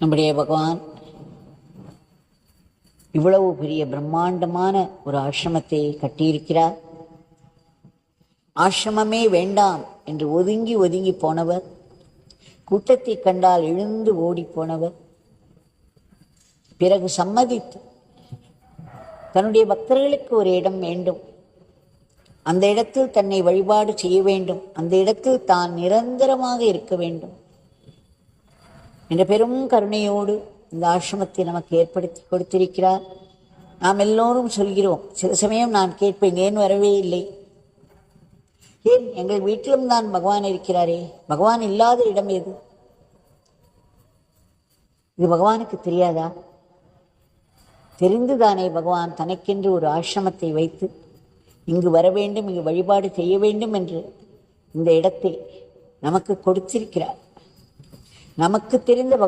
நம்முடைய பகவான் இவ்வளவு பெரிய பிரம்மாண்டமான ஒரு ஆசிரமத்தை கட்டியிருக்கிறார். ஆசிரமமே வேண்டாம் என்று ஒதுங்கி ஒதுங்கி போனவர் கூட்டத்தை கண்டால் எழுந்து ஓடி போனவர் பிறகு சம்மதித்து தன்னுடைய பக்தர்களுக்கு ஒரு இடம் வேண்டும். அந்த இடத்தில் தன்னை வழிபாடு செய்ய வேண்டும். அந்த இடத்தில் தான் நிரந்தரமாக இருக்க வேண்டும். என்ற பெரும் கருணையோடு இந்த ஆசிரமத்தை நமக்கு ஏற்படுத்தி கொடுத்திருக்கிறார். நாம் எல்லோரும் சொல்கிறோம் சில சமயம் நான் கேட்பேன் ஏன் வரவே இல்லை? ஏன்? எங்கள் வீட்டிலும் தான் பகவான் இருக்கிறாரே. பகவான் இல்லாத இடம் எது? இது பகவானுக்கு தெரியாதா? தெரிந்துதானே பகவான் தனக்கென்று ஒரு ஆசிரமத்தை வைத்து இங்கு வர வேண்டும் இங்கு வழிபாடு செய்ய வேண்டும் என்று இந்த இடத்தை நமக்கு கொடுத்திருக்கிறார். நமக்கு தெரிந்த பகவான்